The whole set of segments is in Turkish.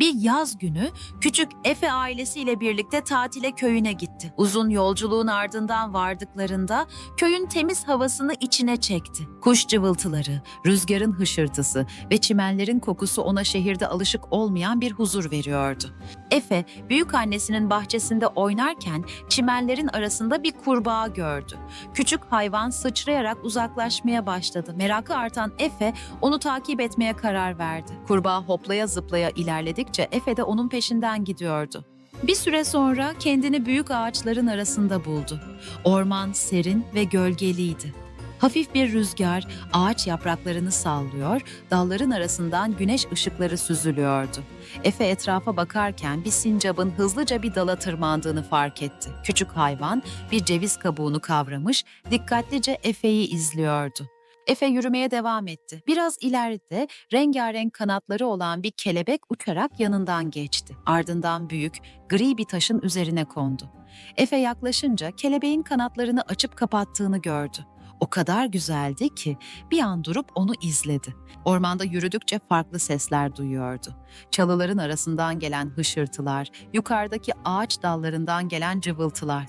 Bir yaz günü küçük Efe ailesiyle birlikte tatile köyüne gitti. Uzun yolculuğun ardından vardıklarında köyün temiz havasını içine çekti. Kuş cıvıltıları, rüzgarın hışırtısı ve çimenlerin kokusu ona şehirde alışık olmayan bir huzur veriyordu. Efe, büyük annesinin bahçesinde oynarken çimenlerin arasında bir kurbağa gördü. Küçük hayvan sıçrayarak uzaklaşmaya başladı. Merakı artan Efe onu takip etmeye karar verdi. Kurbağa hoplaya zıplaya ilerledikçe Efe de onun peşinden gidiyordu. Bir süre sonra kendini büyük ağaçların arasında buldu. Orman serin ve gölgeliydi. Hafif bir rüzgar ağaç yapraklarını sallıyor, dalların arasından güneş ışıkları süzülüyordu. Efe etrafa bakarken bir sincabın hızlıca bir dala tırmandığını fark etti. Küçük hayvan bir ceviz kabuğunu kavramış, dikkatlice Efe'yi izliyordu. Efe yürümeye devam etti. Biraz ileride rengarenk kanatları olan bir kelebek uçarak yanından geçti. Ardından büyük, gri bir taşın üzerine kondu. Efe yaklaşınca kelebeğin kanatlarını açıp kapattığını gördü. O kadar güzeldi ki bir an durup onu izledi. Ormanda yürüdükçe farklı sesler duyuyordu. Çalıların arasından gelen hışırtılar, yukarıdaki ağaç dallarından gelen cıvıltılar.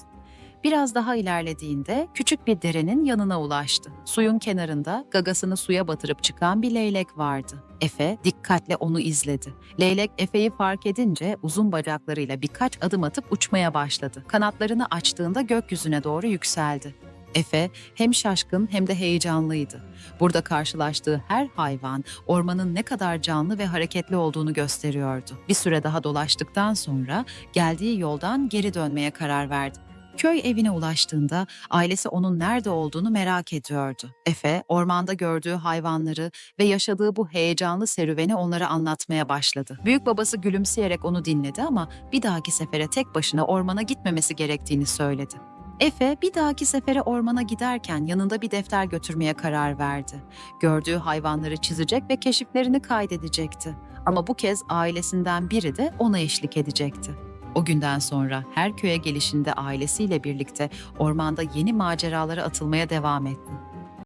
Biraz daha ilerlediğinde küçük bir derenin yanına ulaştı. Suyun kenarında gagasını suya batırıp çıkan bir leylek vardı. Efe dikkatle onu izledi. Leylek Efe'yi fark edince uzun bacaklarıyla birkaç adım atıp uçmaya başladı. Kanatlarını açtığında gökyüzüne doğru yükseldi. Efe hem şaşkın hem de heyecanlıydı. Burada karşılaştığı her hayvan ormanın ne kadar canlı ve hareketli olduğunu gösteriyordu. Bir süre daha dolaştıktan sonra geldiği yoldan geri dönmeye karar verdi. Köy evine ulaştığında ailesi onun nerede olduğunu merak ediyordu. Efe, ormanda gördüğü hayvanları ve yaşadığı bu heyecanlı serüveni onlara anlatmaya başladı. Büyük babası gülümseyerek onu dinledi ama bir dahaki sefere tek başına ormana gitmemesi gerektiğini söyledi. Efe bir dahaki sefere ormana giderken yanında bir defter götürmeye karar verdi. Gördüğü hayvanları çizecek ve keşiflerini kaydedecekti. Ama bu kez ailesinden biri de ona eşlik edecekti. O günden sonra her köye gelişinde ailesiyle birlikte ormanda yeni maceralara atılmaya devam etti.